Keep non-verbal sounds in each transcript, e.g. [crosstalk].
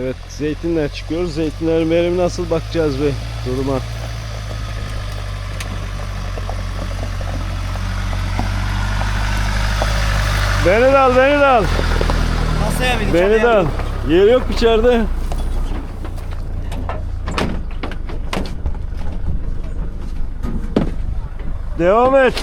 Evet zeytinler çıkıyoruz. Zeytinlerin verimi nasıl bakacağız bir duruma. Beni de al, beni de al. Masaya bin. Beni de al. Yer yok içeride. Devam et.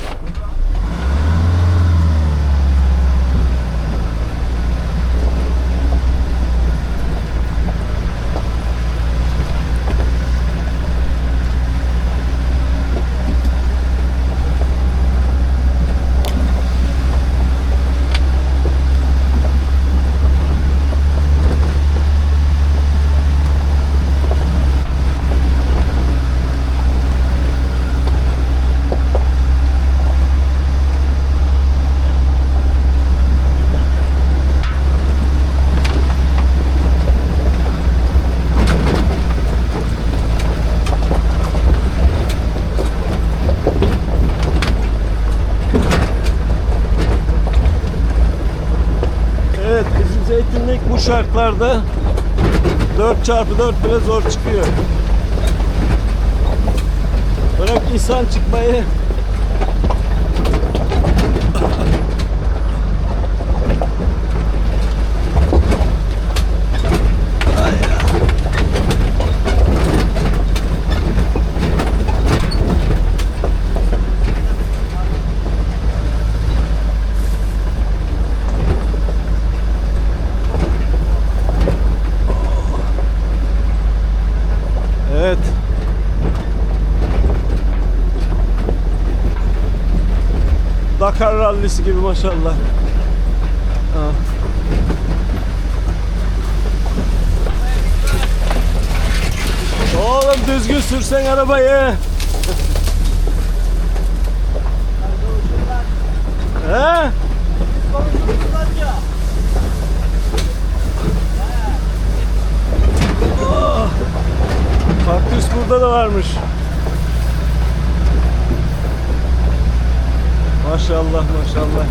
Evet bizim zeytinlik bu şartlarda 4 çarpı 4 bile zor çıkıyor. Bırak insan çıkmayı. Evet. Dakar rallisi gibi maşallah. Ha. Oğlum düzgün sürsen arabayı. He? Oh. Kaktüs burada da varmış. Maşallah maşallah.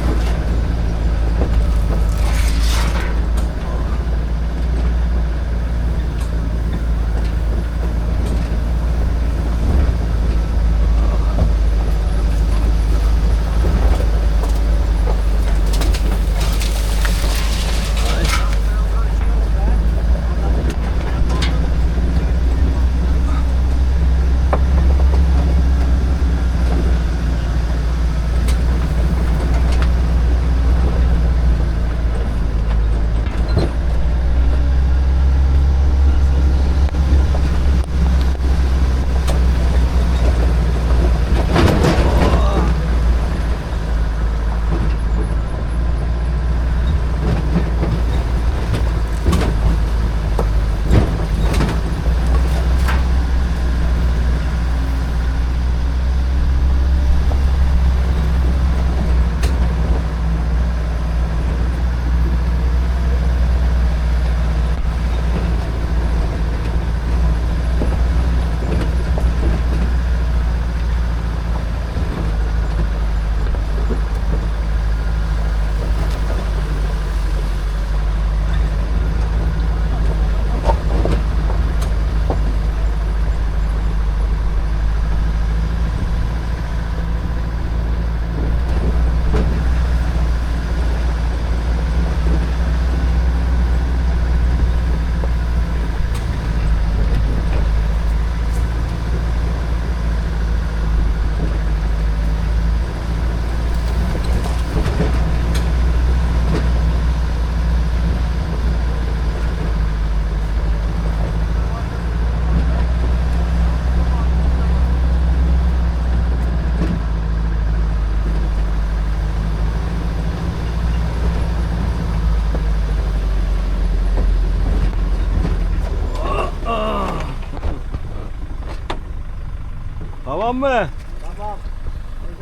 Tamam mı? Tamam.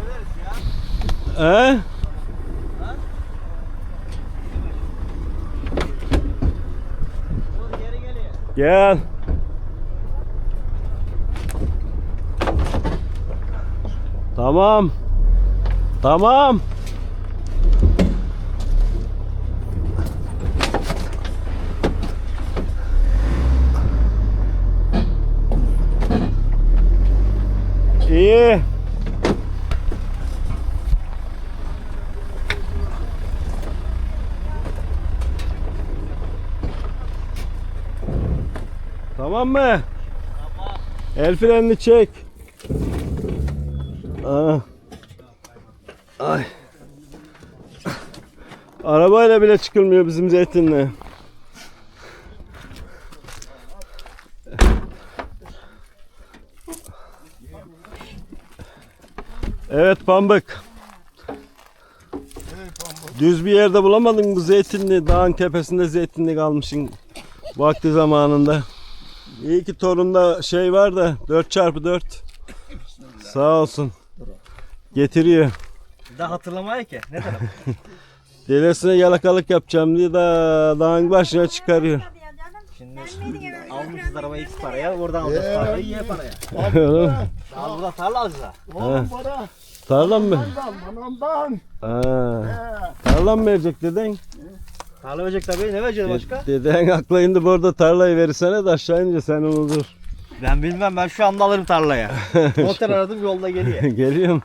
Öderiz ya. He? Gel. Tamam. Tamam. İyi. Tamam mı? El frenini çek. Aa. Ay. Arabayla bile çıkılmıyor bizim zeytinle. Evet Pambık. Düz bir yerde bulamadın mı bu zeytinli? Dağın tepesinde zeytinli kalmışsın vakti zamanında. İyi ki torunda şey var da 4x4. Sağ olsun. Getiriyor. Daha hatırlamaya ki. Ne taraf? [laughs] Dedesine yalakalık yapacağım diye da dağın başına çıkarıyor. Şimdi [laughs] almışız arabayı X paraya. Oradan alacağız parayı Y paraya. [laughs] Mi? Daha burada tarla alacağız. Oğlum bana Tarlam mı? ondan ondan. Ha. Tarlam mı verecek deden? Tarla verecek tabii. Ne verecek başka? Deden akla indi bu arada tarlayı verirsene de aşağı inince sen unutur. Ben bilmem. Ben şu anda alırım tarlaya. [laughs] Motor aradım yolda geliyor. Geliyor mu?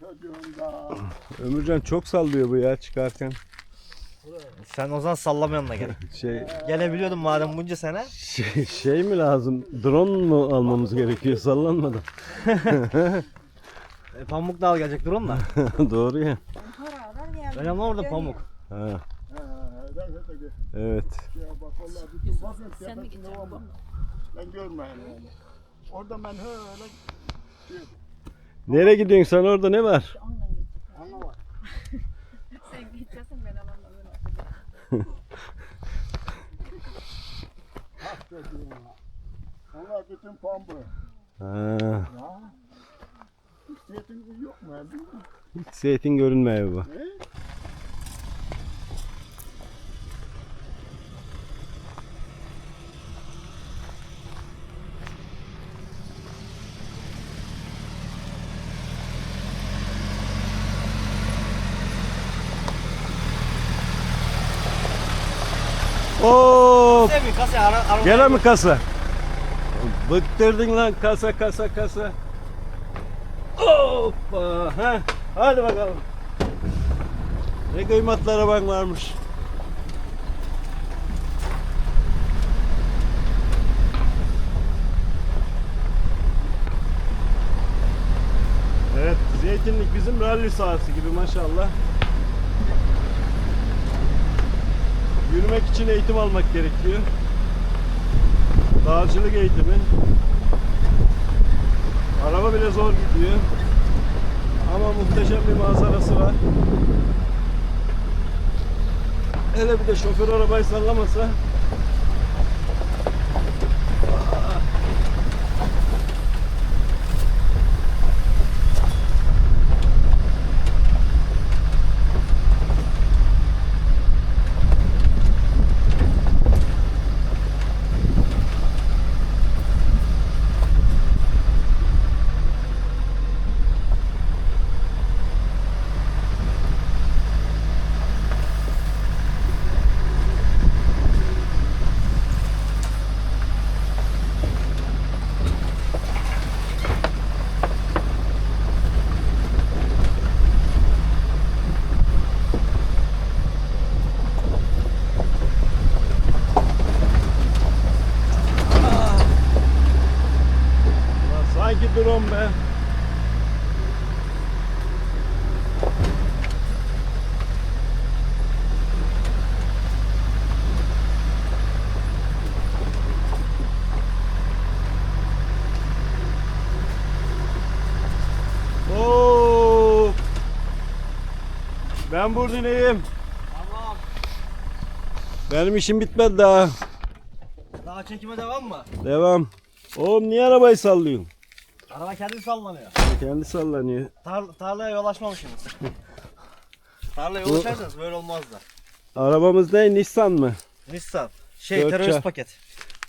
Çocuğum da. Ömürcan çok sallıyor bu ya çıkarken. Sen o zaman sallama yanına gel. Şey, Gelebiliyordun madem bunca sene. şey, şey mi lazım? Drone mu almamız gerekiyor sallanmadan? E, pamuk da al gelecek drone da. [laughs] Doğru ya. Önemli orada pamuk. Ha, evet. Ya bak vallahi bütün bakın tepesinde ama ben görmeyin yani. Orada ben öyle Nereye gidiyorsun sen orada ne var? anlamadım. [laughs] Sen gideceksin ben alamam. Hak çocuğum. Onlar bütün pambı. Ha, Ya. Hiç zeytin yok mu? Hiç zeytin görünmüyor bu. Ne mi kasa ara, araba. gene mi kasa? Bıktırdın lan kasa kasa kasa. Hoppa. Ha, hadi bakalım. Ne kıymetli araban varmış. Evet, zeytinlik bizim ralli sahası gibi maşallah. Yürümek için eğitim almak gerekiyor. Dağcılık eğitimi. Araba bile zor gidiyor. Ama muhteşem bir manzarası var. Hele bir de şoför arabayı sallamasa. Ulan sanki drone be. Oo. Ben buradayım. Tamam. Benim işim bitmedi daha. Daha çekime devam mı? Devam. Oğlum niye arabayı sallıyorsun? Araba kendi sallanıyor. Kendi sallanıyor. Tar tarlaya yol açmamışsınız. [laughs] Tarlaya yol açarsanız böyle olmaz da. Arabamız ne? Nissan mı? Nissan. Şey Dört terörist çar- paket.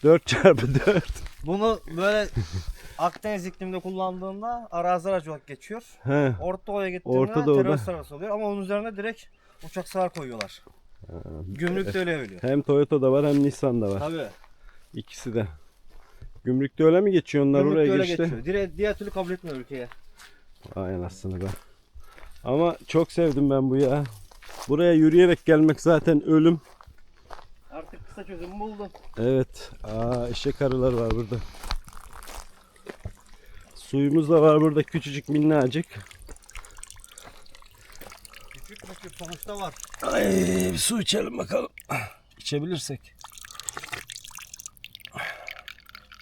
4x4. Bunu böyle [laughs] Akdeniz ikliminde kullandığında arazi aracı olarak geçiyor. He. Orta Doğu'ya gittiğinde Orta Doğu'da. terörist arabası oluyor ama onun üzerine direkt uçak sığar koyuyorlar. Gümrük de öyle veriyor. Hem Toyota'da var hem Nissan'da var. Tabii. İkisi de. Gümrükte öyle mi geçiyor onlar Gümrükte oraya öyle geçti? geçiyor. Diğer, diğer türlü kabul etmiyor ülkeye. Vay anasını be. Ama çok sevdim ben bu ya. Buraya yürüyerek gelmek zaten ölüm. Artık kısa çözümü buldum. Evet. Aa eşek arılar var burada. Suyumuz da var burada küçücük minnacık. Küçük küçük sonuçta var. Ay bir su içelim bakalım. İçebilirsek.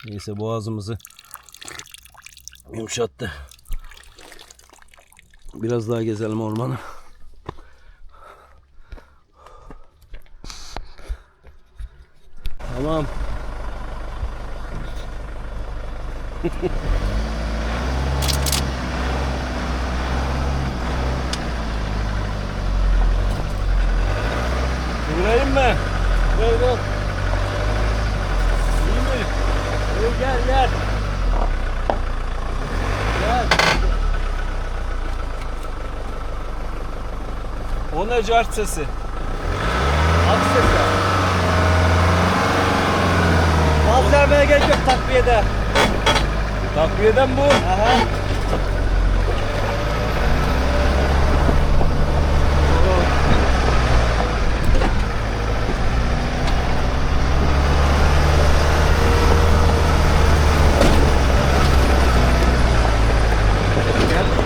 Neyse boğazımızı yumuşattı. Biraz daha gezelim ormanı. Tamam. [laughs] Mı? Gel gel. İyi mi? Gel gel gel. Gel. O ne cart sesi? At sesi. Gaz vermeye gerek yok takviyede. Takviyeden bu. Aha.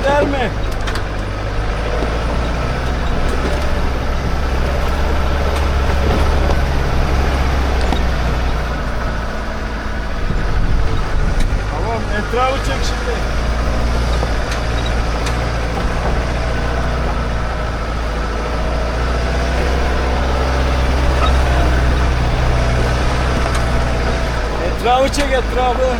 Gider mi? Tamam etrafı çek şimdi. Etrafı çek etrafı.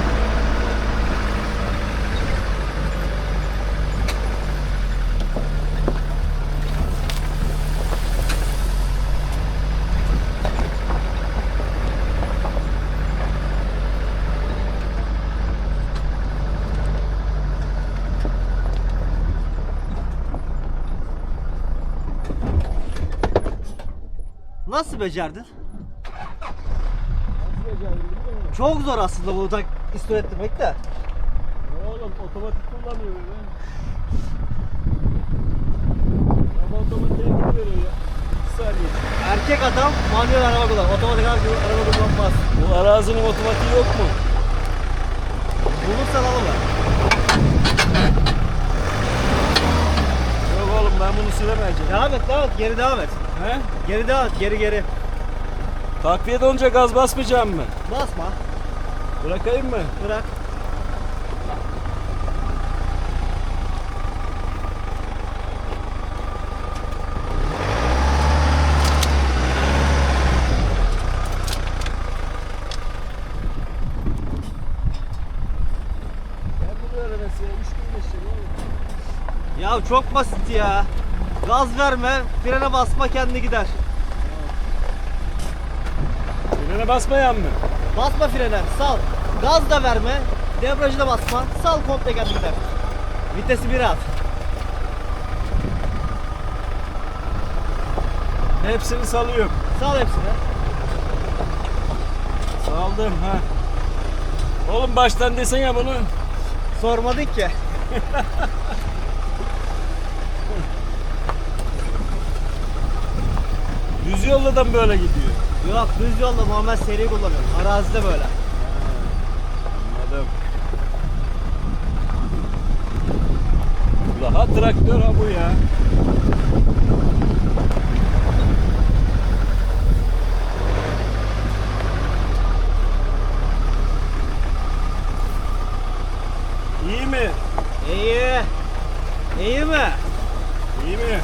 Nasıl becerdin? Çok zor aslında bunu tak istop ettirmek de. Oğlum otomatik kullanıyor ben. Ama otomatiğe gidiyor ya. Bir saniye. Erkek adam manuel araba kullanır. Otomatik araba, araba kullanmaz. Bu arazinin otomatiği yok mu? Bulursan alırlar. Yok oğlum ben bunu süremeyeceğim. Devam et devam et. Geri devam et. He? Geri devam et. Geri geri. Takviyede olunca gaz basmayacağım mı? Basma. Bırakayım mı? Bırak. Ben bunu öğrenmesi 3 gün geçecek oğlum. Ya çok basit ya. Gaz verme, frene basma kendi gider. Frene basmayan mı? Basma frene, sal. Gaz da verme, debriyajı da basma. Sal komple kendi gider. Vitesi bir at. Hepsini salıyorum. Sal hepsini. Saldım ha. Oğlum baştan desene bunu. Sormadın ki. Düz yolda da mı böyle gidiyor? Yok düz yolda normal seri kullanıyorum. Arazide böyle. Anladım. Daha traktör ha bu ya. İyi mi? İyi. İyi mi? İyi mi?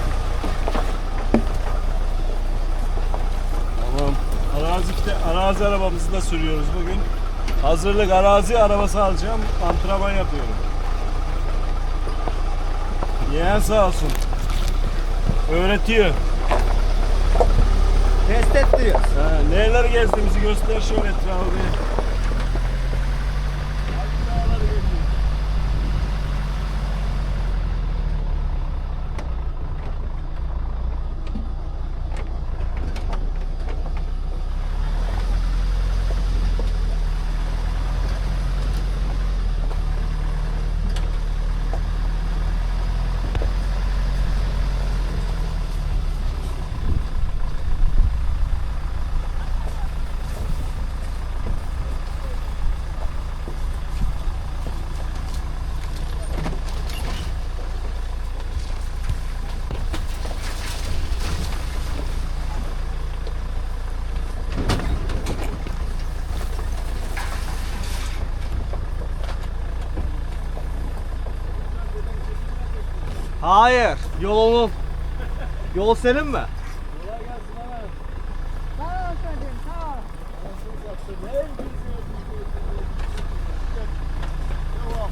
Tamam. Arazide, arazi arabamızı da sürüyoruz bugün. Hazırlık arazi arabası alacağım. Antrenman yapıyorum. Yeğen sağ olsun. Öğretiyor. Test ettiriyor. Ha, nereler gezdiğimizi göster şöyle etrafı bir. Hayır. Yol onun. Yol senin mi? Sağ ol çocuğum sağ ol. Devam.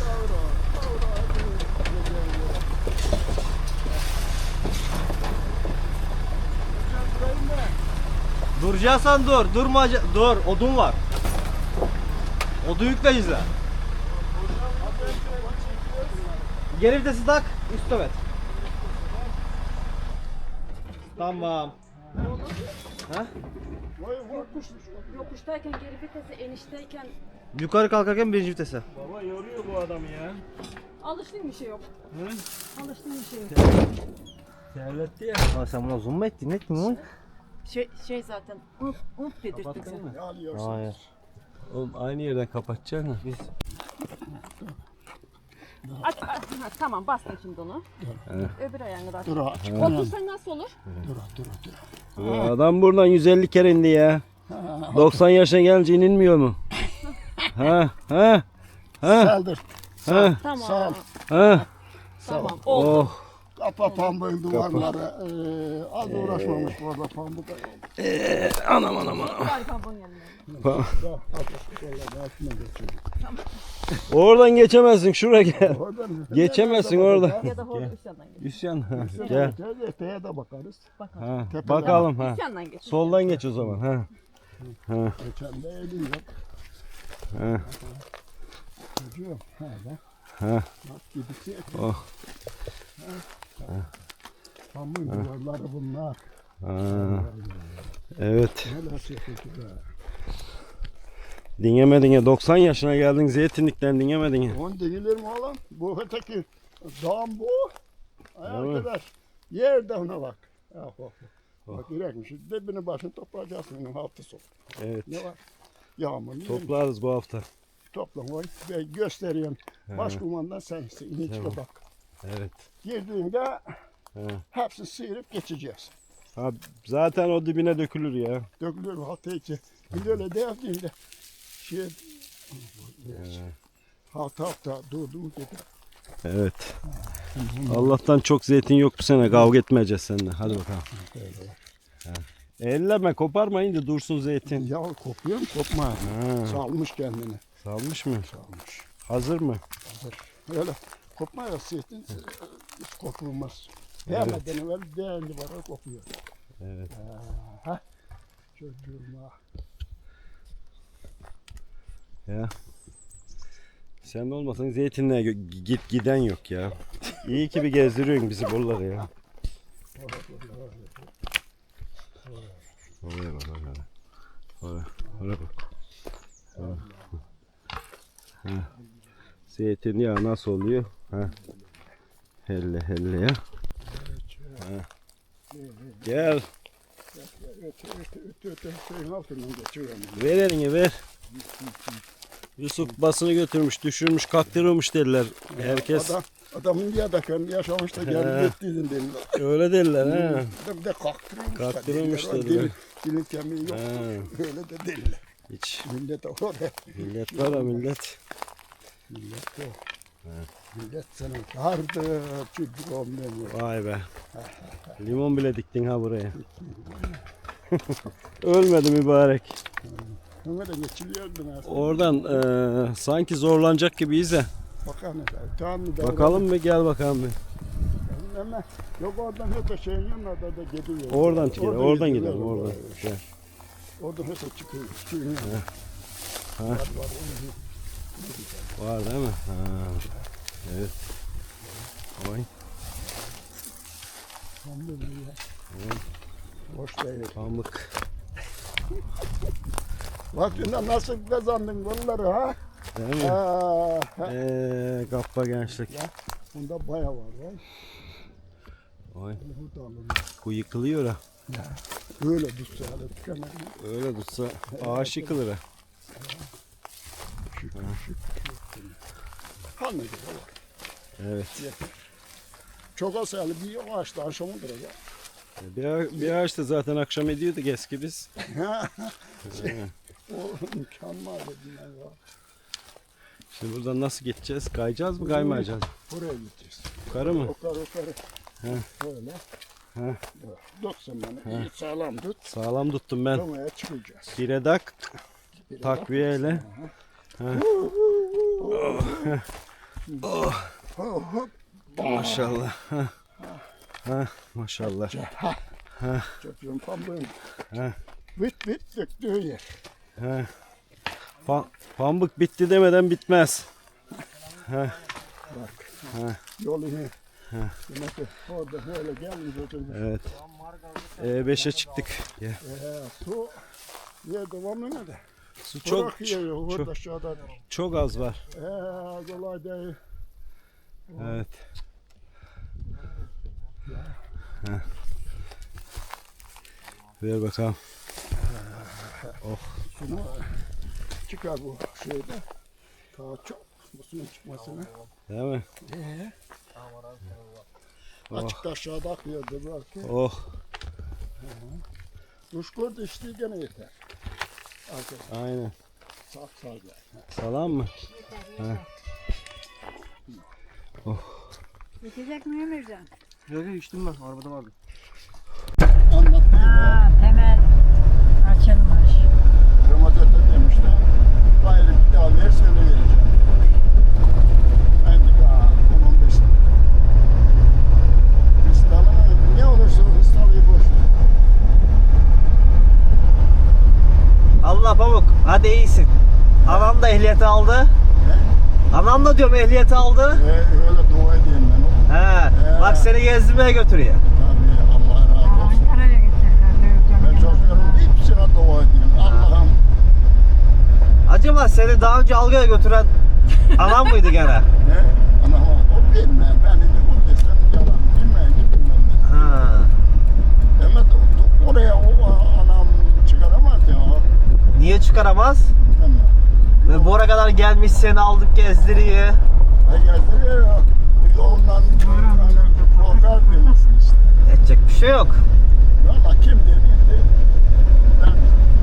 Doğru. Doğru. Duracaksan dur. Durma. Dur. Odun var. Odun yükle izle. Geri vitesi tak. Üst evet. Tamam. Ha? Kuşmuş. Yokuştayken geri vitesi enişteyken Yukarı kalkarken birinci vitese. Baba yoruyor bu adam ya. alıştığın bir şey yok. Hı? Alıştığın bir şey yok. Terletti ya. Aa, sen buna zoom mu ettin? Ne ettin oğlum? Şey, şey zaten ıf ıf dedirttik alıyorsun? Hayır. Oğlum aynı yerden kapatacaksın. Biz Aç, aç, ha, tamam bastın şimdi onu. Öbür ayağını da aç. Dur aç. Otursan nasıl olur? Dur dur dur. Adam buradan 150 kere indi ya. 90 yaşına gelince inilmiyor mu? ha ha ha Saldır. ha Tamam. Sağ ol. ha. Tamam. Oldu. Oh. Kapa pambuğun duvarları. Ee, az uğraşmamış bu arada pamuk. Anam anam anam. Yanına. Geçiyorum. Oradan geçemezsin şuraya gel. Oradan Geçemezsin orada. Ya da üst yandan geç. Ha, Gel. Öteye de bakarız. Ha. Tepeden. Bakalım ha. Üst yandan geç. Soldan geç o zaman ha. Ha. Geçen de elin yok. Ha. Çocuğum. Hala. Ha. Bak gidişi. Oh. Pamuk duvarları bunlar. Ha. Evet. Neler. Dinlemedin ya 90 yaşına geldin zeytinlikten dinlemedin ya. On değilir mi oğlum? Bu öteki dağın bu. Ay Evet. arkadaş. Yerde ona bak. Ah, bak bak. Bak yürekmiş. Dibini başını toplayacaksın bunun altı sok. Evet. Ne var? Yağmur. ne Toplarız bu hafta. Toplam var. Ve gösteriyorum. Başkumandan sensin. Tamam. bak. Evet. Girdiğinde He. hepsini sıyırıp geçeceğiz. Ha, zaten o dibine dökülür ya. Dökülür mü hatta içi. Bir de öyle devdiğinde şey hafta hafta durdu mu dedi. Evet. Allah'tan çok zeytin yok bu sene. Kavga etmeyeceğiz seninle. Hadi bakalım. Ha. Elleme koparmayın da dursun zeytin. Ya kopuyor mu? Kopma. Ha. Salmış kendini. Salmış mı? Salmış. Hazır mı? Hazır. Öyle kopma ya zeytin hiç kopulmaz. Değmeden evvel değerli var kopuyor. Evet. Ha. Çocuğuma. Ya. Sen de olmasan zeytinliğe gö- git giden yok ya. İyi ki bir gezdiriyorsun bizi buraları ya. Oraya bak oraya. Oraya, oraya bak. Oraya. Ha. Zeytinyağı nasıl oluyor? Ha. Helle helle ya. Ha. Gel. Ver elini ver. Yusuf basını götürmüş, düşürmüş, kaktırılmış dediler. Herkes Adam, adamın de kendi yaşamış da He. gelip gittiğin dediler. öyle dediler ha. Bir de dediler. O dediler. Dil, dilin kemiği yok. Ha. Öyle de dediler. Hiç. Millet orada. Millet var ha millet. Millet o. Millet sana dardı. Çocuk olmuyor. Vay be. Limon bile diktin ha buraya. [laughs] Ölmedi mübarek. Da geçiliyordun aslında. Oradan eee, sanki zorlanacak gibiyiz de. Bakalım. Tamam mı? Bakalım mı? Gel bakalım bir. Ama yok oradan öte şeyin yanına da gidiyor. Oradan çıkıyor. Oradan gidiyor. gidelim. Oradan. Oradan öte çıkıyor. Çıkıyor. Ha. Var var. Var değil mi? Ha. Evet. Oy. Alhamdulillah. Boş değil. Pamuk. Bak şimdi nasıl kazandın bunları ha? Değil mi? Aa, kappa gençlik. Bunda baya var lan. Oy. Bu da alın. Bu yıkılıyor ha. Öyle düşse hadi tükenmez. Öyle tutsa ağaç yıkılır ha. Hangi gibi var. Evet. Çok az yani bir ağaçta duracak. Bir, ağa- bir ağaç da zaten akşam ediyorduk eski biz. [laughs] O mükemmel dedim ben ya. Şimdi buradan nasıl gideceğiz? Kayacağız mı kaymayacağız mı? Buraya gideceğiz. Yukarı mı? Yukarı yukarı. Böyle. Heh. Dur sen beni. İyi sağlam tut. Sağlam tuttum ben. Havaya çıkacağız. Bire tak takviyeyle. Maşallah. Ha. Ha, maşallah. Çocuğun pambığın. He. Vit vit döktüğü yer. Ha. Pa- pambık bitti demeden bitmez. Yolu ne? Demek ki orada böyle gelmiş oturmuş. Evet. E5'e çıktık. Ya, Ee, su niye devam ne de? Su Çok, yiyor çok, çok az var. Ee, kolay değil. Evet. Ver bakalım. Şunu çıkar bu şeyde. Daha çok bu suyun çıkmasına. Değil mi? Ee, Açıkta aşağıda akıyordu belki. Oh. Duş gördü işte gene yeter. Arkadaşlar Aynen. sağ sağ gel. Salam mı? Geçecek mi Emircan? Yok yok içtim ben arabada vardı. Anlattım. Ha, temel açılmış. Ramazan'da demişler. Gayrı bir daha verirse öyle vereceğim. Ben de daha 10-15 Hristiyan'ın ne olursa o Hristiyanlığı boş ver. Allah pamuk hadi iyisin. Ehliyeti aldı. Anam da diyorum ehliyeti aldı. Ee, öyle dua edeyim ben. o. He. Bak seni gezdirmeye götürüyor. Tabii Allah razı olsun. Ankara'ya getirirler. Ben çocuklarımın hepsine dua edeyim. Allah'ım Acaba seni daha önce Alga'ya götüren anam mıydı gene? [laughs] ne? Anam o bilmem. Ben de o desem yalan. Bilmem gittim ben de. Ha. Demet o- oraya o anam çıkaramaz ya. Niye çıkaramaz? Ve Bora kadar gelmiş seni aldık gezdiriyor. Ay gezdiriyor ya. Yoldan hani korkar demesin işte. Edecek bir şey yok. Valla kim dedi ben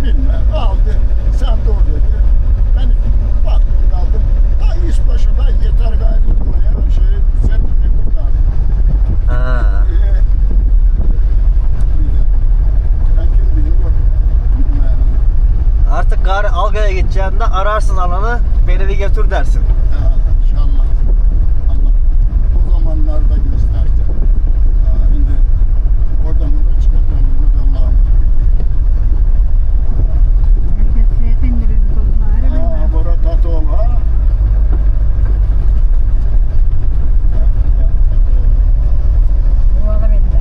bilmem aldı sen dur dedi. Ben baktım kaldım. Ha iş başında yeter gayet ya. Şey septimi kurtardım. Ha. Ee, ben kim bilmiyorum. Bilmem. Artık gari Alga'ya gideceğinde ararsın ananı beni bir götür dersin. Ya, İnşallah. Allah o zamanlarda gösterse. Ha, şimdi oradan oraya çıkacağım. Buradan Allah'ım. Ha, bura ha. Bindi.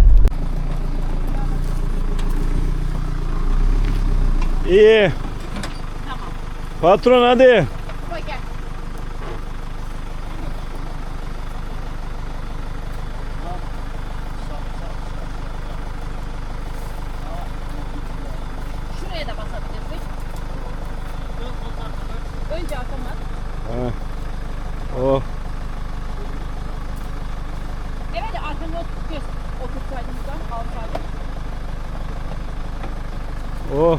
İyi. Patron hadi. Koy gel. Şuraya da basabilirsin. Önce arkama. Ha. Oh. Evet arkama otur. Otursaydın da alsaydın. Oh.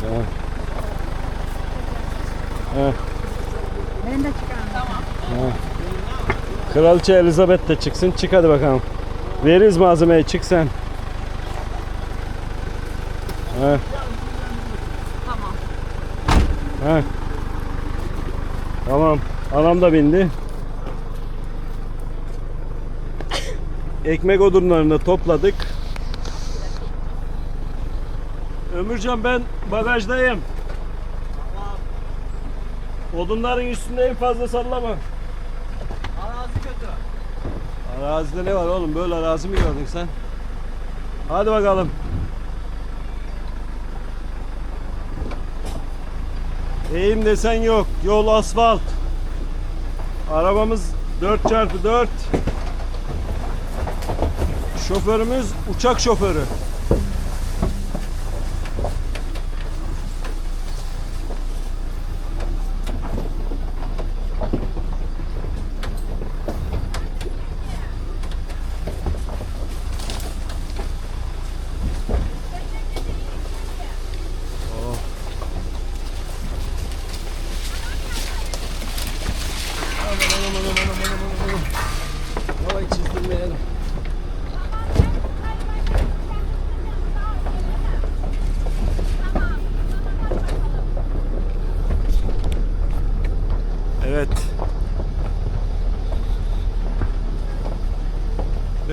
Ha. Ha. Ben de çıkarım. Kraliçe Elizabeth de çıksın. Çık hadi bakalım. Veririz malzemeyi. Çık sen. Ha. Tamam. Ha. Tamam. Anam da bindi. Ekmek odunlarını topladık. Ömürcan ben bagajdayım. Odunların üstündeyim fazla sallama. Arazide ne var oğlum? Böyle arazi mi gördün sen? Hadi bakalım. Eğim desen yok. Yol asfalt. Arabamız 4x4. Şoförümüz uçak şoförü.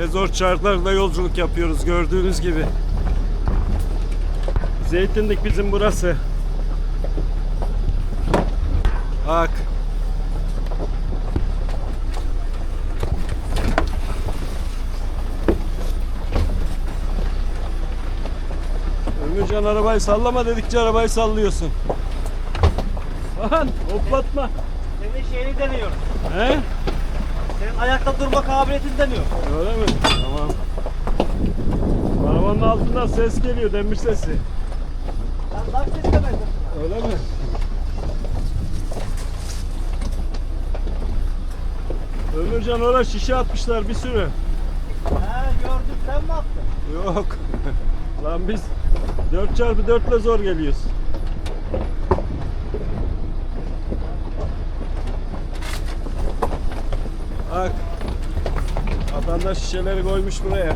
Ve zor şartlarda yolculuk yapıyoruz gördüğünüz gibi. Zeytinlik bizim burası. Bak. Ömürcan arabayı sallama dedikçe arabayı sallıyorsun. Lan hoplatma. Senin şeyini deniyorum. He? Ayakta durma kabiliyetini deniyorum. Öyle mi? Tamam. Arabanın altından ses geliyor demir sesi. Sen daha ses demedin. Öyle mi? Ömürcan oraya şişe atmışlar bir sürü. He gördüm sen mi attın? Yok. [laughs] Lan biz 4x4 ile zor geliyoruz. Bak. Vatandaş şişeleri koymuş buraya.